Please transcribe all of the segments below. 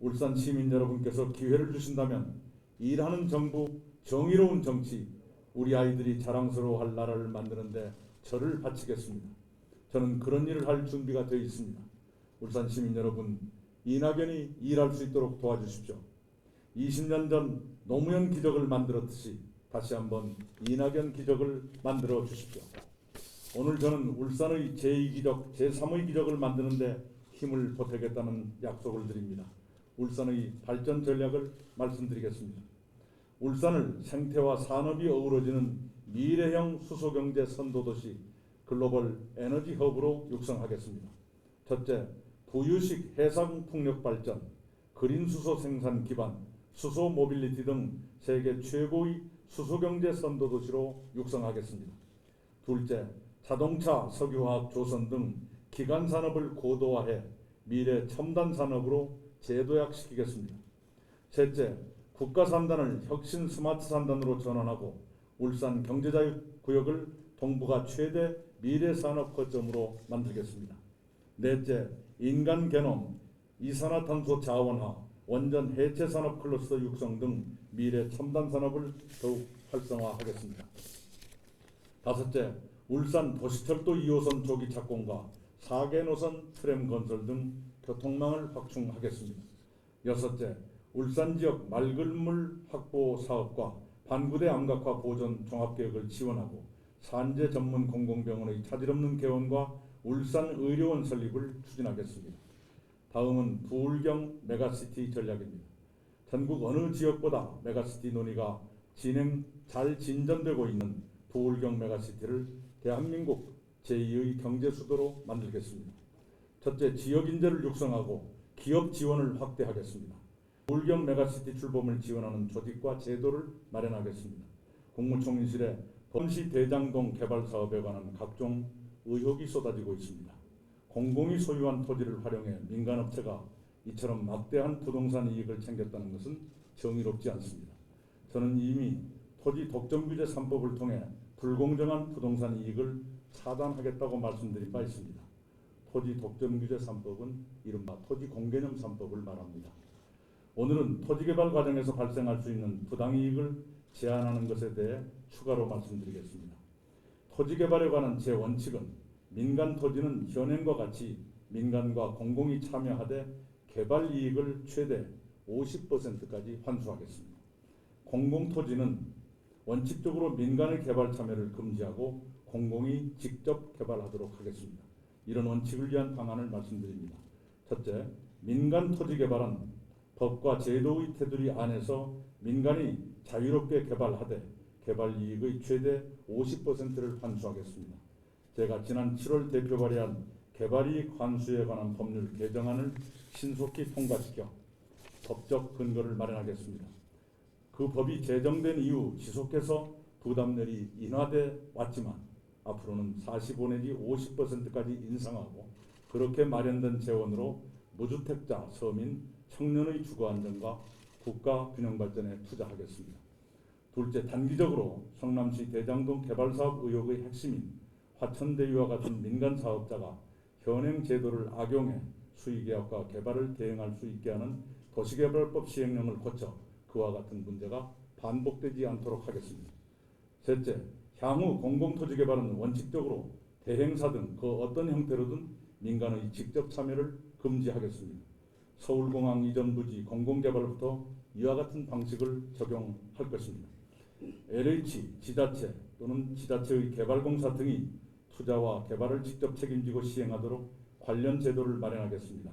울산 시민 여러분께서 기회를 주신다면 일하는 정부, 정의로운 정치, 우리 아이들이 자랑스러워할 나라를 만드는데 저를 바치겠습니다. 저는 그런 일을 할 준비가 되어 있습니다. 울산 시민 여러분, 이낙연이 일할 수 있도록 도와주십시오. 20년 전 노무현 기적을 만들었듯이 다시 한번 이낙연 기적을 만들어 주십시오. 오늘 저는 울산의 제2기적, 제3의 기적을 만드는데 힘을 보태겠다는 약속을 드립니다. 울산의 발전 전략을 말씀드리겠습니다. 울산을 생태와 산업이 어우러지는 미래형 수소경제 선도도시 글로벌 에너지 허브로 육성하겠습니다. 첫째, 부유식 해상 풍력 발전, 그린 수소 생산 기반, 수소 모빌리티 등 세계 최고의 수소경제 선도도시로 육성하겠습니다. 둘째, 자동차, 석유화학, 조선 등 기간 산업을 고도화해 미래 첨단 산업으로 재도약시키겠습니다. 셋째, 국가 산단을 혁신 스마트 산단으로 전환하고 울산 경제자유구역을 동북아 최대 미래 산업 거점으로 만들겠습니다. 넷째, 인간 개놈, 이산화탄소 자원화, 원전 해체 산업 클러스터 육성 등 미래 첨단 산업을 더욱 활성화하겠습니다. 다섯째, 울산 도시철도 2호선 조기 착공과 4개 노선 트램 건설 등 교통망을 확충하겠습니다. 여섯째, 울산 지역 맑은 물 확보 사업과 반구대 암각화 보존 종합계획을 지원하고 산재 전문 공공병원의 차질 없는 개원과 울산 의료원 설립을 추진하겠습니다. 다음은 부울경 메가시티 전략입니다. 전국 어느 지역보다 메가시티 논의가 진행 잘 진전되고 있는 부울경 메가시티를 대한민국 제2의 경제 수도로 만들겠습니다. 첫째, 지역 인재를 육성하고 기업 지원을 확대하겠습니다. 부울경 메가시티 출범을 지원하는 조직과 제도를 마련하겠습니다. 국무총리실에 범시 대장동 개발 사업에 관한 각종 의혹이 쏟아지고 있습니다. 공공이 소유한 토지를 활용해 민간업체가 이처럼 막대한 부동산 이익을 챙겼다는 것은 정의롭지 않습니다. 저는 이미 토지 독점규제 3법을 통해 불공정한 부동산 이익을 차단하겠다고 말씀드린 바 있습니다. 토지 독점규제 3법은 이른바 토지 공개념 3법을 말합니다. 오늘은 토지 개발 과정에서 발생할 수 있는 부당 이익을 제한하는 것에 대해 추가로 말씀드리겠습니다. 토지 개발에 관한 제 원칙은 민간 토지는 현행과 같이 민간과 공공이 참여하되 개발 이익을 최대 50%까지 환수하겠습니다. 공공 토지는 원칙적으로 민간의 개발 참여를 금지하고 공공이 직접 개발하도록 하겠습니다. 이런 원칙을 위한 방안을 말씀드립니다. 첫째, 민간 토지 개발은 법과 제도의 테두리 안에서 민간이 자유롭게 개발하되 개발 이익의 최대 50%를 환수하겠습니다. 제가 지난 7월 대표 발의한 개발이익 환수에 관한 법률 개정안을 신속히 통과시켜 법적 근거를 마련하겠습니다. 그 법이 제정된 이후 지속해서 부담률이 인하돼 왔지만 앞으로는 45 내지 50%까지 인상하고 그렇게 마련된 재원으로 무주택자, 서민, 청년의 주거 안정과 국가 균형 발전에 투자하겠습니다. 둘째, 단기적으로 성남시 대장동 개발 사업 의혹의 핵심인 화천대유와 같은 민간 사업자가 현행 제도를 악용해 수의계약과 개발을 대행할 수 있게 하는 도시개발법 시행령을 거쳐 그와 같은 문제가 반복되지 않도록 하겠습니다. 셋째, 향후 공공토지 개발은 원칙적으로 대행사 등 그 어떤 형태로든 민간의 직접 참여를 금지하겠습니다. 서울공항 이전 부지 공공개발부터 이와 같은 방식을 적용할 것입니다. LH, 지자체 또는 지자체의 개발공사 등이 투자와 개발을 직접 책임지고 시행하도록 관련 제도를 마련하겠습니다.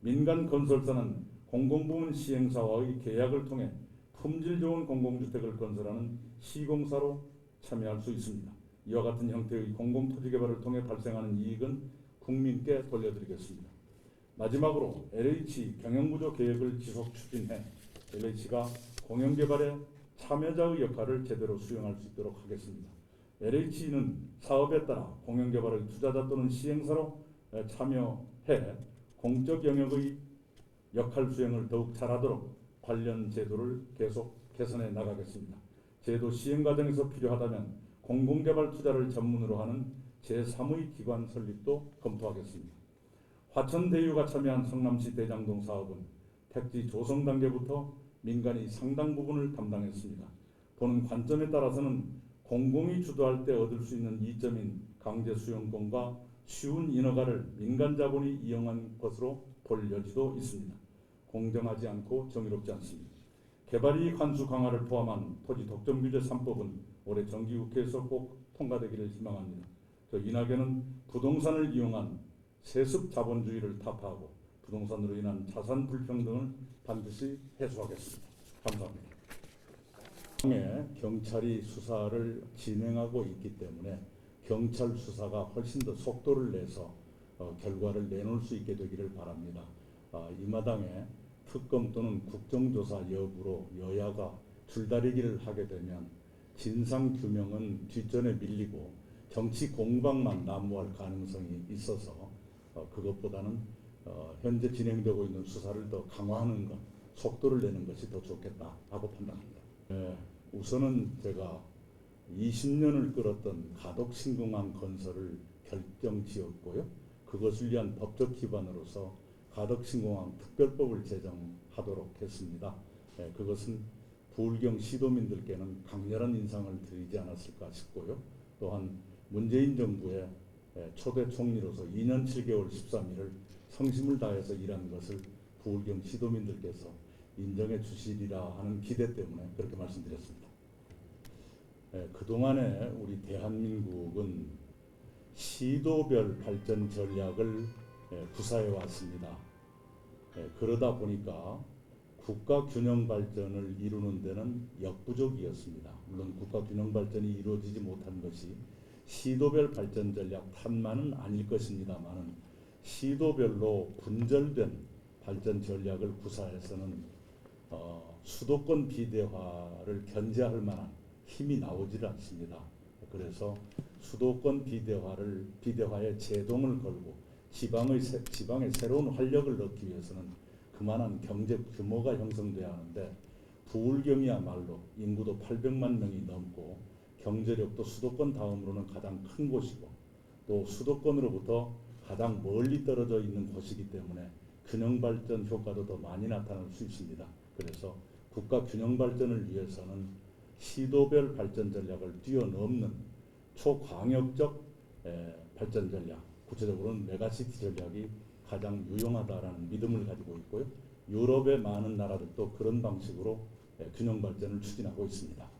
민간 건설사는 공공부문 시행사와의 계약을 통해 품질 좋은 공공주택을 건설하는 시공사로 참여할 수 있습니다. 이와 같은 형태의 공공토지 개발을 통해 발생하는 이익은 국민께 돌려드리겠습니다. 마지막으로 LH 경영구조 계획을 지속 추진해 LH가 공영개발에 참여자의 역할을 제대로 수행할 수 있도록 하겠습니다. LH는 사업에 따라 공영개발의 투자자 또는 시행사로 참여해 공적 영역의 역할 수행을 더욱 잘하도록 관련 제도를 계속 개선해 나가겠습니다. 제도 시행 과정에서 필요하다면 공공개발 투자를 전문으로 하는 제3의 기관 설립도 검토하겠습니다. 화천대유가 참여한 성남시 대장동 사업은 택지 조성 단계부터 민간이 상당 부분을 담당했습니다. 보는 관점에 따라서는 공공이 주도할 때 얻을 수 있는 이점인 강제 수용권과 쉬운 인허가를 민간 자본이 이용한 것으로 볼 여지도 있습니다. 공정하지 않고 정의롭지 않습니다. 개발이익 환수 강화를 포함한 토지 독점 규제 3법은 올해 정기국회에서 꼭 통과되기를 희망합니다. 저 이낙연은 부동산을 이용한 세습 자본주의를 타파하고 부동산으로 인한 자산 불평등을 반드시 해소하겠습니다. 감사합니다. 에 경찰이 수사를 진행하고 있기 때문에 경찰 수사가 훨씬 더 속도를 내서 어, 결과를 내놓을 수 있게 되기를 바랍니다. 아, 이 마당에 특검 또는 국정조사 여부로 여야가 줄다리기를 하게 되면 진상 규명은 뒷전에 밀리고 정치 공방만 난무할 가능성이 있어서 어, 그것보다는 어, 현재 진행되고 있는 수사를 더 강화하는 것, 속도를 내는 것이 더 좋겠다라고 판단합니다. 예, 우선은 제가 20년을 끌었던 가덕신공항 건설을 결정 지었고요. 그것을 위한 법적 기반으로서 가덕신공항 특별법을 제정하도록 했습니다. 예, 그것은 부울경 시도민들께는 강렬한 인상을 드리지 않았을까 싶고요. 또한 문재인 정부의 예, 초대 총리로서 2년 7개월 13일을 성심을 다해서 일한 것을 부울경 시도민들께서 인정해 주시리라 하는 기대 때문에 그렇게 말씀드렸습니다. 예, 그동안에 우리 대한민국은 시도별 발전 전략을 예, 구사해 왔습니다. 예, 그러다 보니까 국가 균형 발전을 이루는 데는 역부족이었습니다. 물론 국가 균형 발전이 이루어지지 못한 것이 시도별 발전 전략 탓만은 아닐 것입니다만은 시도별로 분절된 발전 전략을 구사해서는 어, 수도권 비대화를 견제할 만한 힘이 나오질 않습니다. 그래서 수도권 비대화를 비대화에 제동을 걸고 지방의 새, 지방에 새로운 활력을 넣기 위해서는 그만한 경제 규모가 형성돼야 하는데 부울경이야말로 인구도 800만 명이 넘고 경제력도 수도권 다음으로는 가장 큰 곳이고 또 수도권으로부터 가장 멀리 떨어져 있는 곳이기 때문에 균형 발전 효과도 더 많이 나타날 수 있습니다. 그래서 국가 균형 발전을 위해서는 시도별 발전 전략을 뛰어넘는 초광역적 에, 발전 전략, 구체적으로는 메가시티 전략이 가장 유용하다라는 믿음을 가지고 있고요. 유럽의 많은 나라들도 그런 방식으로 에, 균형 발전을 추진하고 있습니다.